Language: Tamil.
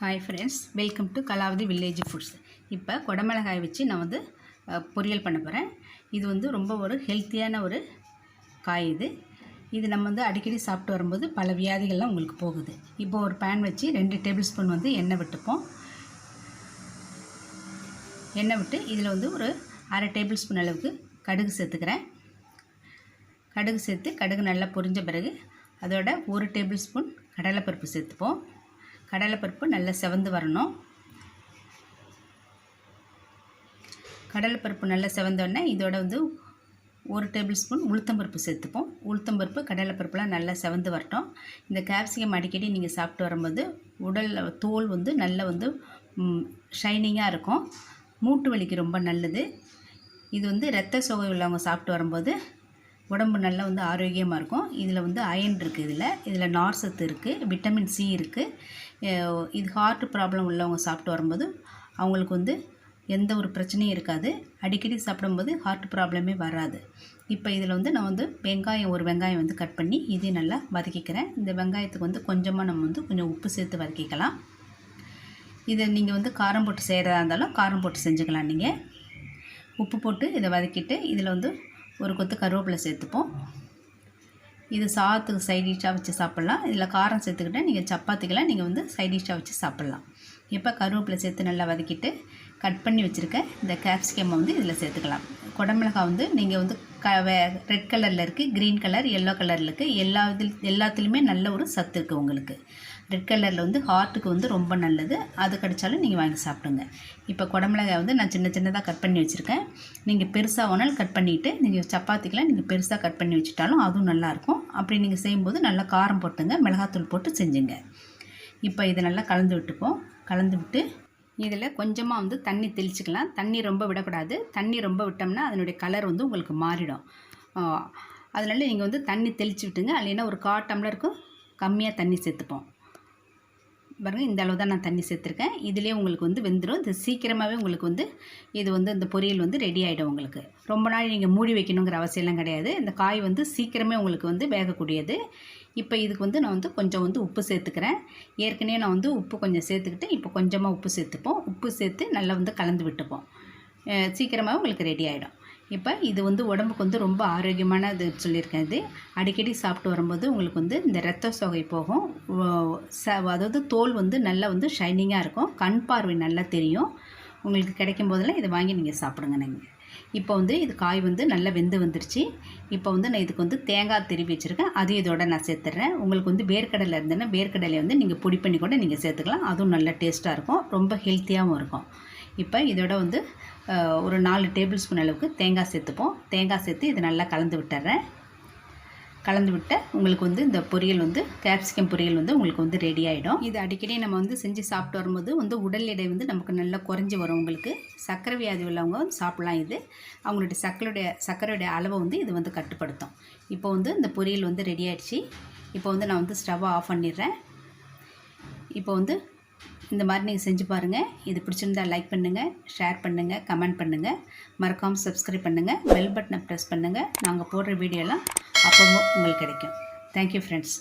Hi friends welcome to Kalavathi village foods இப்போ கொடமிளகாய் வச்சு நான் வந்து பொரியல் பண்ண போகிறேன் இது வந்து ரொம்ப ஒரு ஹெல்த்தியான ஒரு காய் இது. இது நம்ம வந்து அடிக்கடி சாப்பிட்டு வரும்போது பல வியாதிகள்லாம் உங்களுக்கு போகுது. இப்போ ஒரு பேன் வச்சு ரெண்டு டேபிள் ஸ்பூன் வந்து எண்ணெய் விட்டுப்போம். எண்ணெய் விட்டு இதில் வந்து ஒரு அரை டேபிள் ஸ்பூன் அளவுக்கு கடுகு சேர்த்துக்கிறேன். கடுகு சேர்த்து கடுகு நல்லா பொரிஞ்ச பிறகு அதோட ஒரு டேபிள் ஸ்பூன் கடலைப்பருப்பு சேர்த்துப்போம். கடலைப்பருப்பு நல்லா செவந்து வரணும். கடலைப்பருப்பு நல்லா செவந்தோடனே இதோட வந்து ஒரு டேபிள் ஸ்பூன் உளுத்தம்பருப்பு சேர்த்துப்போம். உளுத்தம்பருப்பு கடலைப்பருப்புலாம் நல்லா செவந்து வரட்டும். இந்த கேப்சிகம் அடிக்கடி நீங்கள் சாப்பிட்டு வரும்போது உடலில் தோல் வந்து நல்லா வந்து ஷைனிங்காக இருக்கும். மூட்டு வலிக்கு ரொம்ப நல்லது. இது வந்து இரத்த சோகை உள்ளவங்க சாப்பிட்டு வரும்போது உடம்பு நல்லா வந்து ஆரோக்கியமாக இருக்கும். இதில் வந்து அயன் இருக்குது இதில். இதில் நார் சத்து இருக்குது விட்டமின் சி இருக்குது இது ஹார்ட் ப்ராப்ளம் உள்ளவங்க சாப்பிட்டு வரும்போது அவங்களுக்கு வந்து எந்த ஒரு பிரச்சனையும் இருக்காது. அடிக்கடி சாப்பிடும்போது ஹார்ட் ப்ராப்ளமே வராது. இப்போ இதில் வந்து நான் வந்து வெங்காயம் ஒரு வெங்காயம் வந்து கட் பண்ணி இதையும் நல்லா வதக்கிக்கிறேன். இந்த வெங்காயத்துக்கு வந்து கொஞ்சமாக நம்ம வந்து கொஞ்சம் உப்பு சேர்த்து வதக்கிக்கலாம். இதை நீங்கள் வந்து காரம் போட்டு செய்கிறதா இருந்தாலும் காரம் போட்டு செஞ்சுக்கலாம் நீங்கள் உப்பு போட்டு இதை வதக்கிட்டு இதில் வந்து ஒரு கொத்து கருவேப்பிலை சேர்த்துப்போம். இது சாதத்துக்கு சைட் டிஷ்ஷாக வச்சு சாப்பிட்லாம். இதில் காரம் சேர்த்துக்கிட்டா நீங்கள் சப்பாத்திக்கெல்லாம் நீங்கள் வந்து சைட் டிஷ்ஷாக வச்சு சாப்பிட்லாம். இப்போ கருவேப்பிலை சேர்த்து நல்லா வதக்கிட்டு கட் பண்ணி வச்சுருக்க இந்த கேப்சிகம் வந்து இதில் சேர்த்துக்கலாம். குடமிளகாய் வந்து நீங்கள் வந்து க ரெட் கலரில் இருக்குது க்ரீன் கலர் எல்லோ கலரில் இருக்குது எல்லா இதில் எல்லாத்துலேயுமே நல்ல ஒரு சத்து இருக்குது உங்களுக்கு. ரெட் கலரில் வந்து ஹார்ட்டுக்கு வந்து ரொம்ப நல்லது. அது கிடைச்சாலும் நீங்கள் வாங்கி சாப்பிடுங்க. இப்போ குடமிளகாய் வந்து நான் சின்ன சின்னதாக கட் பண்ணி வச்சுருக்கேன். நீங்கள் பெருசாக வேணாலும் கட் பண்ணிவிட்டு நீங்கள் சப்பாத்திக்கெலாம் நீங்கள் பெருசாக கட் பண்ணி வச்சுட்டாலும் அதுவும் நல்லாயிருக்கும் அப்படி நீங்கள் செய்யும்போது நல்லா காரம் போட்டுங்க மிளகாத்தூள் போட்டு செஞ்சுங்க. இப்போ இதை நல்லா கலந்து விட்டுப்போம். கலந்து விட்டு இதில் கொஞ்சமாக வந்து தண்ணி தெளிச்சுக்கலாம். தண்ணி ரொம்ப விடக்கூடாது. தண்ணி ரொம்ப விட்டோம்னா அதனுடைய கலர் வந்து உங்களுக்கு மாறிடும். அதனால நீங்கள் வந்து தண்ணி தெளித்து விட்டுங்க இல்லைன்னா ஒரு கா டம்ளருக்கும் கம்மியாக தண்ணி சேர்த்துப்போம். பாருங்கள் இந்த அளவு தான் நான் தண்ணி சேர்த்துருக்கேன். இதுலேயே உங்களுக்கு வந்து வெந்துடும் இது சீக்கிரமாகவே உங்களுக்கு வந்து இது வந்து இந்த பொரியல் வந்து ரெடி ஆகிடும் உங்களுக்கு. ரொம்ப நாள் நீங்கள் மூடி வைக்கணுங்கிற அவசியம்லாம் கிடையாது. இந்த காய் வந்து சீக்கிரமே உங்களுக்கு வந்து வேகக்கூடியது. இப்போ இதுக்கு வந்து நான் வந்து கொஞ்சம் வந்து உப்பு சேர்த்துக்கிறேன். ஏற்கனவே நான் வந்து உப்பு கொஞ்சம் சேர்த்துக்கிட்டு இப்போ கொஞ்சமாக உப்பு சேர்த்துப்போம். உப்பு சேர்த்து நல்லா வந்து கலந்து விட்டுப்போம். சீக்கிரமாக சீக்கிரமாகவே உங்களுக்கு ரெடி ஆகிடும் இப்போ இது வந்து உடம்புக்கு வந்து ரொம்ப ஆரோக்கியமான இது சொல்லியிருக்கேன் இது. அடிக்கடி சாப்பிட்டு வரும்போது உங்களுக்கு வந்து இந்த ரத்த சோகை போகும். ஓ- ச அதாவது தோல் வந்து நல்லா வந்து ஷைனிங்காக இருக்கும். கண் பார்வை நல்லா தெரியும். உங்களுக்கு கிடைக்கும் போதெல்லாம் இதை வாங்கி நீங்கள் சாப்பிடுங்க நீங்கள் இப்போ வந்து இது காய் வந்து நல்லா வெந்து வந்துருச்சு. இப்போ வந்து நான் இதுக்கு வந்து தேங்காய் திருப்பி வச்சுருக்கேன். அதையும் இதோட நான் சேர்த்துட்றேன் உங்களுக்கு வந்து வேர்க்கடலை இருந்ததுன்னா வேர்க்கடலையை வந்து நீங்கள் பொடி பண்ணி கூட நீங்கள் சேர்த்துக்கலாம். அதுவும் நல்ல டேஸ்ட்டாக இருக்கும். ரொம்ப ஹெல்த்தியாகவும் இருக்கும். இப்போ இதோட வந்து ஒரு நாலு டேபிள் ஸ்பூன் அளவுக்கு தேங்காய் சேர்த்துப்போம். தேங்காய் சேர்த்து இதை நல்லா கலந்து விட்டுறேன். கலந்து விட்டால் உங்களுக்கு வந்து இந்த பொரியல் வந்து கேப்சிகம் பொரியல் வந்து உங்களுக்கு வந்து ரெடி ஆகிடும் இது அடிக்கடி நம்ம வந்து செஞ்சு சாப்பிட்டு வரும்போது வந்து உடல் எடை வந்து நமக்கு நல்லா குறைஞ்சி வரும் உங்களுக்கு. சர்க்கரை வியாதி உள்ளவங்க வந்து சாப்பிட்லாம் இது. அவங்களுடைய சக்கரையுடைய சர்க்கரையுடைய அளவை வந்து இது வந்து கட்டுப்படுத்தும். இப்போ வந்து இந்த பொரியல் வந்து ரெடி ஆயிடுச்சு. இப்போ வந்து நான் வந்து ஸ்டவ்வை ஆஃப் பண்ணிடுறேன். இப்போ வந்து இந்த மாதிரி நீங்கள் செஞ்சு பாருங்கள் இது பிடிச்சிருந்தா லைக் பண்ணுங்கள் ஷேர் பண்ணுங்கள் கமெண்ட் பண்ணுங்கள் மறக்காமல் சப்ஸ்கிரைப் பண்ணுங்கள் பெல் பட்டனை ப்ரெஸ் பண்ணுங்கள் நாங்கள் போடுற வீடியோலாம் அப்பவும் உங்களுக்கு கிடைக்கும். Thank you friends